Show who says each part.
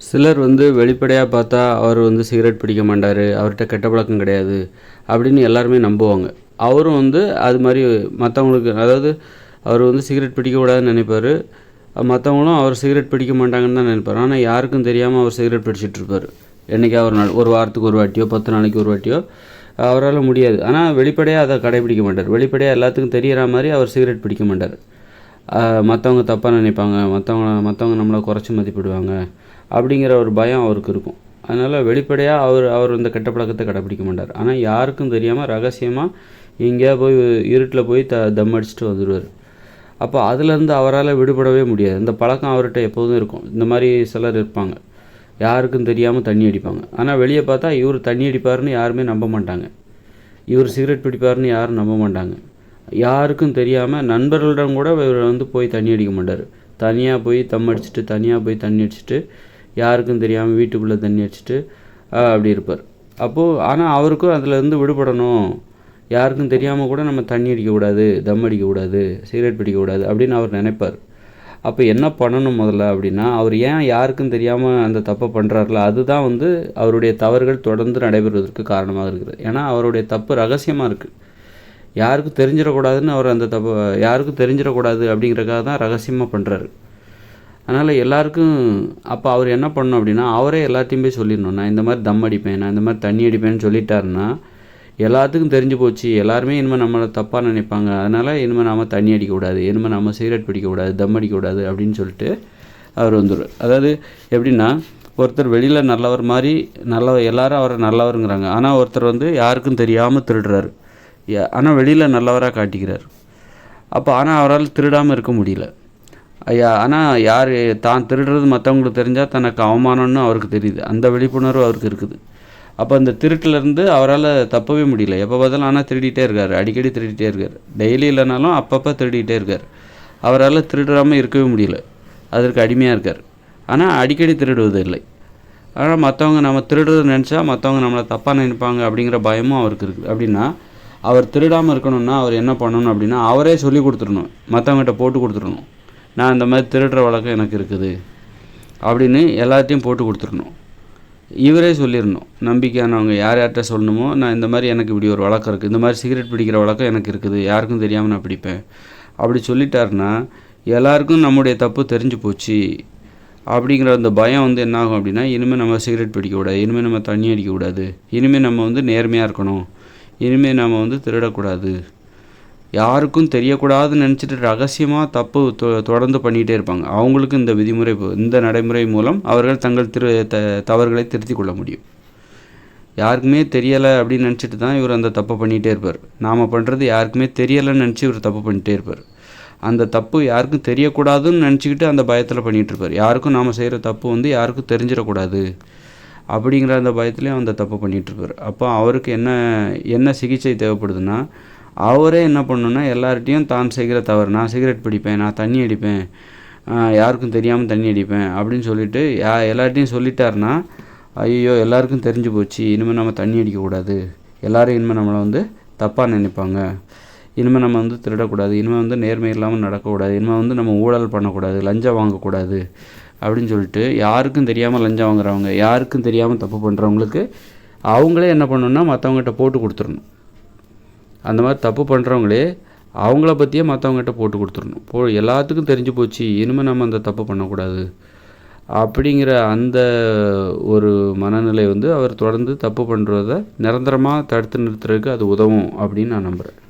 Speaker 1: சிலர் வந்து வெளிப்படையாக பார்த்தா அவர் வந்து சிகரெட் பிடிக்க மாட்டார் அவர்கிட்ட கெட்ட பழக்கம் கிடையாது அப்படின்னு எல்லாருமே நம்புவாங்க. அவரும் வந்து அது மாதிரி மற்றவங்களுக்கு அதாவது அவர் வந்து சிகரெட் பிடிக்கக்கூடாதுன்னு நினைப்பார். மற்றவங்களும் அவர் சிகரெட் பிடிக்க மாட்டாங்கன்னு தான் நினைப்பார். ஆனால் யாருக்கும் தெரியாமல் அவர் சிகரெட் பிடிச்சிட்டு இருப்பார். என்றைக்கா ஒரு நாள் ஒரு வாரத்துக்கு ஒரு வாட்டியோ பத்து நாளைக்கு ஒரு வாட்டியோ அவரால் முடியாது. ஆனால் வெளிப்படையாக அதை கடைபிடிக்க மாட்டார். வெளிப்படையாக எல்லாத்துக்கும் தெரிகிற மாதிரி அவர் சிகரெட் பிடிக்க மாட்டார். மற்றவங்க தப்பாக நினைப்பாங்க மற்றவங்க மற்றவங்க நம்மளை குறைச்சி மதிப்பிடுவாங்க. அப்படிங்கிற ஒரு பயம் அவருக்கு இருக்கும். அதனால் வெளிப்படையாக அவர் அவர் இந்த கெட்ட பழக்கத்தை கடைப்பிடிக்க மாட்டார். ஆனால் யாருக்கும் தெரியாமல் ரகசியமாக எங்கேயா போய் இருட்டில் போய் த தம் அடிச்சுட்டு வந்துடுவார் அப்போ அதுலேருந்து அவரால் விடுபடவே முடியாது. இந்த பழக்கம் அவர்கிட்ட எப்போதும் இருக்கும். இந்த மாதிரி சிலர் இருப்பாங்க. யாருக்கும் தெரியாமல் தண்ணி அடிப்பாங்க. ஆனால் வெளியே பார்த்தா இவர் தண்ணி அடிப்பாருன்னு யாருமே நம்ப மாட்டாங்க. இவர் சிகரெட் பிடிப்பாருன்னு யாரும் நம்ப மாட்டாங்க. யாருக்கும் தெரியாமல் நண்பர்களிடம் கூட இவர் வந்து போய் தண்ணி அடிக்க மாட்டார். தனியாக போய் தம் அடிச்சுட்டு தனியாக போய் தண்ணி அடிச்சுட்டு யாருக்கும் தெரியாமல் வீட்டுக்குள்ளே தண்ணி வச்சுட்டு அப்படி இருப்பார். அப்போது ஆனால் அவருக்கும் அதிலேருந்து விடுபடணும். யாருக்கும் தெரியாமல் கூட நம்ம தண்ணி அடிக்கக்கூடாது தம் அடிக்கக்கூடாது சிகரெட் பிடிக்கக்கூடாது அப்படின்னு அவர் நினைப்பார். அப்போ என்ன பண்ணணும் முதல்ல அப்படின்னா அவர் ஏன் யாருக்கும் தெரியாமல் அந்த தப்பை பண்ணுறாருல அதுதான் வந்து அவருடைய தவறுகள் தொடர்ந்து நடைபெறுவதற்கு காரணமாக இருக்குது. ஏன்னா அவருடைய தப்பு ரகசியமாக இருக்குது யாருக்கும் தெரிஞ்சிடக்கூடாதுன்னு அவர் அந்த தப்பு யாருக்கும் தெரிஞ்சிடக்கூடாது அப்படிங்கிறக்காக தான் ரகசியமாக பண்ணுறாரு அதனால் எல்லாருக்கும் அப்போ அவர் என்ன பண்ணணும் அப்படின்னா அவரே எல்லாத்தையும் போய் சொல்லிடணும். நான் இந்த மாதிரி தம் அடிப்பேன் நான் இந்த மாதிரி தண்ணி அடிப்பேன்னு சொல்லிட்டாருன்னா எல்லாத்துக்கும் தெரிஞ்சு போச்சு. எல்லாருமே இனிமேல் நம்மளை தப்பாக நினைப்பாங்க. அதனால் இனிமேல் நாம் தண்ணி அடிக்கக்கூடாது இனிமேல் நம்ம சிகரெட் பிடிக்கக்கூடாது தம் அடிக்கக்கூடாது அப்படின்னு சொல்லிட்டு அவர் வந்துடுவார். அதாவது எப்படின்னா ஒருத்தர் வெளியில் நல்லவர் மாதிரி நல்ல எல்லாரும் அவரை நல்லவருங்கிறாங்க. ஆனால் ஒருத்தர் வந்து யாருக்கும் தெரியாமல் திருடுறாரு. ஆனால் வெளியில் நல்லவராக காட்டிக்கிறார். அப்போ ஆனால் அவரால் திருடாமல் இருக்க முடியல. ஐயா ஆனால் யார் தான் திருடுறது மற்றவங்களுக்கு தெரிஞ்சால் தனக்கு அவமானம்னு அவருக்கு தெரியுது. அந்த விழிப்புணர்வு அவருக்கு இருக்குது. அப்போ அந்த திருட்டுலேருந்து அவரால் தப்பவே முடியல. எப்போ பார்த்தாலும் ஆனால் திருடிட்டே இருக்கார். அடிக்கடி திருடிட்டே இருக்கார். டெய்லி இல்லைனாலும் அப்பப்போ திருடிட்டே இருக்கார். அவரால் திருடாமல் இருக்கவே முடியல. அதற்கு அடிமையாக இருக்கார். ஆனால் அடிக்கடி திருடுவது இல்லை. ஆனால் மற்றவங்க நம்ம திருடுறது நினச்சா மற்றவங்க நம்மளை தப்பாக நினைப்பாங்க அப்படிங்கிற பயமும் அவருக்கு இருக்குது. அப்படின்னா அவர் திருடாமல் இருக்கணும்னா அவர் என்ன பண்ணணும் அப்படின்னா அவரே சொல்லி கொடுத்துடணும். மற்றவங்ககிட்ட போட்டு கொடுத்துடணும். நான் இந்த மாதிரி திருடுற வழக்கம் எனக்கு இருக்குது. அப்படின்னு எல்லாத்தையும் போட்டு கொடுத்துடணும். இவரே சொல்லிடணும். நம்பிக்கையானவங்க யார் யார்கிட்ட சொல்லணுமோ நான் இந்த மாதிரி எனக்கு இப்படி ஒரு வழக்கம் இருக்குது இந்த மாதிரி சிகரெட் பிடிக்கிற வழக்கம் எனக்கு இருக்குது. யாருக்கும் தெரியாமல் நான் பிடிப்பேன். அப்படி சொல்லிட்டாருன்னா எல்லாருக்கும் நம்முடைய தப்பு தெரிஞ்சு போச்சு. அப்படிங்கிற அந்த பயம் வந்து என்ன ஆகும் அப்படின்னா இனிமேல் நம்ம சிகரெட் பிடிக்கக்கூடாது இனிமேல் நம்ம தண்ணி அடிக்கக்கூடாது இனிமேல் நம்ம வந்து நேர்மையாக இருக்கணும். இனிமேல் நம்ம வந்து திருடக்கூடாது. யாருக்கும் தெரியக்கூடாதுன்னு நினச்சிட்டு ரகசியமாக தப்பு தொ- தொடர்ந்து பண்ணிகிட்டே இருப்பாங்க. அவங்களுக்கு இந்த விதிமுறை இந்த நடைமுறை மூலம் அவர்கள் தங்கள் திரு த தவறுகளை திருத்திக் கொள்ள முடியும். யாருக்குமே தெரியலை அப்படின்னு நினச்சிட்டு தான் இவர் அந்த தப்பை பண்ணிகிட்டே இருப்பார். நாம் பண்ணுறது யாருக்குமே தெரியலைன்னு நினச்சி இவர் தப்பு பண்ணிகிட்டே இருப்பார். அந்த தப்பு யாருக்கும் தெரியக்கூடாதுன்னு நினச்சிக்கிட்டு அந்த பயத்தில் பண்ணிகிட்டு இருப்பார். யாருக்கும் நாம் செய்கிற தப்பு வந்து யாருக்கும் தெரிஞ்சிடக்கூடாது அப்படிங்கிற அந்த பயத்துலேயும் அந்த தப்பு பண்ணிகிட்டு இருப்பார். அப்போ அவருக்கு என்ன என்ன சிகிச்சை தேவைப்படுதுன்னா அவரே என்ன பண்ணணுன்னா எல்லார்ட்டையும் தான் செய்கிற தவறு. நான் சிகரெட் பிடிப்பேன் நான் தண்ணி அடிப்பேன் யாருக்கும் தெரியாமல் தண்ணி அடிப்பேன் அப்படின்னு சொல்லிட்டு யா எல்லார்ட்டையும் சொல்லிட்டாருன்னா ஐயோ எல்லாருக்கும் தெரிஞ்சு போச்சு. இனிமேல் நம்ம தண்ணி அடிக்கக்கூடாது எல்லோரும் இனிமேல் நம்மளை வந்து தப்பாக நினைப்பாங்க. இனிமேல் நம்ம வந்து திருடக்கூடாது. இனிமேல் வந்து நேர்மை இல்லாமல் நடக்கக்கூடாது. இனிமேல் வந்து நம்ம ஊழல் பண்ணக்கூடாது. லஞ்சம் வாங்கக்கூடாது. அப்படின்னு சொல்லிட்டு யாருக்கும் தெரியாமல் லஞ்சம் வாங்குறவங்க யாருக்கும் தெரியாமல் தப்பு பண்ணுறவங்களுக்கு அவங்களே என்ன பண்ணணுன்னா மற்றவங்ககிட்ட போட்டு கொடுத்துடணும். அந்த மாதிரி தப்பு பண்ணுறவங்களே அவங்கள பற்றியே மற்றவங்ககிட்ட போட்டு கொடுத்துடணும். போ எல்லாத்துக்கும் தெரிஞ்சு போச்சு. இனிமேல் நம்ம அந்த தப்பு பண்ணக்கூடாது. அப்படிங்கிற அந்த ஒரு மனநிலை வந்து அவர் தொடர்ந்து தப்பு பண்ணுறத நிரந்தரமாக தடுத்து நிறுத்துறதுக்கு அது உதவும் அப்படின்னு நான் நம்புகிறேன்